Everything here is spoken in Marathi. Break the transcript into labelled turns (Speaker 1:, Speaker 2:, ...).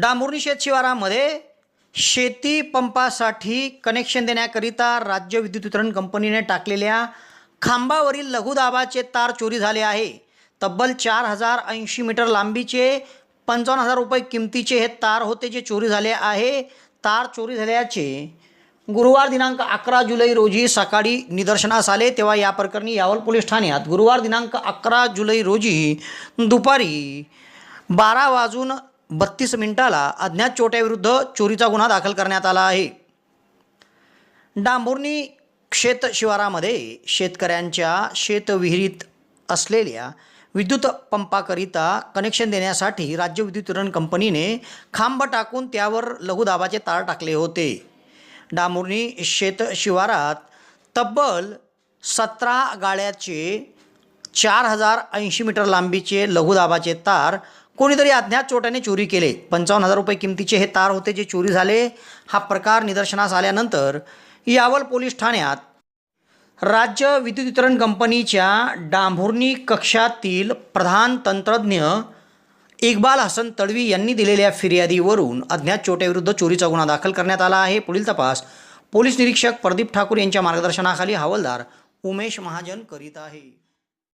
Speaker 1: डांबुर्णी शेत शिवारामध्ये शेती पंपासाठी कनेक्शन देण्याकरिता राज्य विद्युत वितरण कंपनीने टाकलेल्या खांबावरील लघुदाबाचे तार चोरी झाले आहे. तब्बल चार हजार ऐंशी मीटर लांबीचे पंचावन्न हजार रुपये किमतीचे हे तार होते जे चोरी झाले आहे. तार चोरी झाल्याचे गुरुवार दिनांक अकरा जुलै रोजी सकाळी निदर्शनास आले. तेव्हा या प्रकरणी यावल पोलीस ठाण्यात गुरुवार दिनांक अकरा जुलै रोजी दुपारी बारा वाजून बत्तीस मिनिटाला अज्ञात चोट्याविरुद्ध चोरीचा गुन्हा दाखल करण्यात आला आहे. डांबुर्णी शेत शिवारामध्ये शेतकऱ्यांच्या शेतविहिरीत असलेल्या विद्युत पंपाकरिता कनेक्शन देण्यासाठी राज्य विद्युत वितरण कंपनीने खांब टाकून त्यावर लघुदाबाचे तार टाकले होते. डांबुर्णी शेत शिवारात तब्बल सतरा गाड्याचे चार हजार ऐंशी मीटर लांबीचे लघुदाबाचे तार कोणीतरी अज्ञात चोट्याने चोरी केले. पंचावन्न हजार रुपये किमतीचे हे तार होते जे चोरी झाले. हा प्रकार निदर्शनास आल्यानंतर यावल पोलीस ठाण्यात राज्य विद्युत वितरण कंपनीच्या डांभुर्णी कक्षातील प्रधान तंत्रज्ञ इक्बाल हसन तडवी यांनी दिलेल्या फिर्यादीवरून अज्ञात चोट्याविरुद्ध चोरीचा गुन्हा दाखल करण्यात आला आहे. पुढील तपास पोलीस निरीक्षक प्रदीप ठाकूर यांच्या मार्गदर्शनाखाली हवालदार उमेश महाजन करीत आहे.